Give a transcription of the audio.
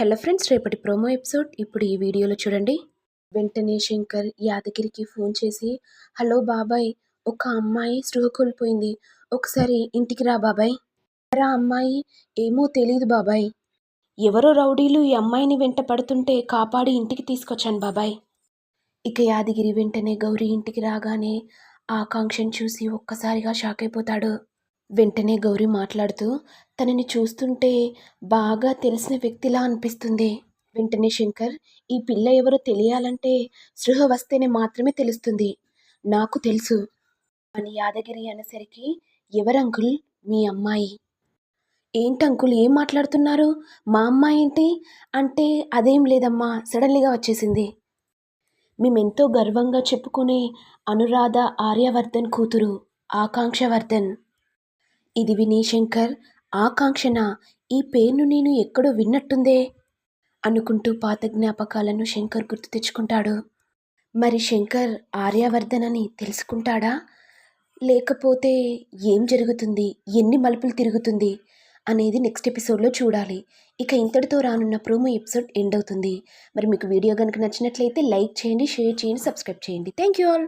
Hello friends రేపటి promo episode. ఇప్పుడు ఈ వీడియోలో చూడండి. వెంటనే శంకర్ యాదగిరికి ఫోన్ చేసి హలో బాబాయ్ ఒక అమ్మాయి స్పృహ కోల్పోయింది. ఒకసారి ఇంటికి రా బాబాయ్. రా అమ్మాయి ఏమో తెలియదు బాబాయ్. ఎవరో రౌడీలు ఈ అమ్మాయిని వెంట పడుతుంటే కాపాడి ఇంటికి తీసుకొచ్చాను బాబాయ్. ఇక యాదగిరి వెంటనే గౌరీ ఇంటికి రాగానే ఆకాంక్షను చూసి ఒక్కసారిగా షాక్ అయిపోతాడు. వెంటనే గౌరీ మాట్లాడుతూ తనని చూస్తుంటే బాగా తెలిసిన వ్యక్తిలా అనిపిస్తుంది. వెంటనే శంకర్ ఈ పిల్ల ఎవరో తెలియాలంటే సృహ వస్తేనే మాత్రమే తెలుస్తుంది. నాకు తెలుసు. అని యాదగిరి అనేసరికి ఎవరంకుల్ మీ అమ్మాయి. ఏంటంకుల్ ఏం మాట్లాడుతున్నారు? మా అమ్మాయి ఏంటి? అంటే అదేం లేదమ్మా సడన్లీగా వచ్చేసింది. మేమెంతో గర్వంగా చెప్పుకునే అనురాధ ఆర్యవర్ధన్ కూతురు ఆకాంక్షవర్ధన్ ఇది విని శంకర్ ఆకాంక్షణ ఈ పేరును నేను ఎక్కడో విన్నట్టుందే? అనుకుంటూ పాత జ్ఞాపకాలను శంకర్ గుర్తు తెచ్చుకుంటాడు. మరి శంకర్ ఆర్యవర్ధన్ అని తెలుసుకుంటాడా? లేకపోతే ఏం జరుగుతుంది? ఎన్ని మలుపులు తిరుగుతుంది? అనేది నెక్స్ట్ ఎపిసోడ్లో చూడాలి. ఇక ఇంతటితో రానున్న ప్రోమో ఎపిసోడ్ ఎండ్ అవుతుంది. మరి మీకు వీడియో కనుక నచ్చినట్లయితే లైక్ చేయండి షేర్ చేయండి సబ్స్క్రైబ్ చేయండి. Thank you all!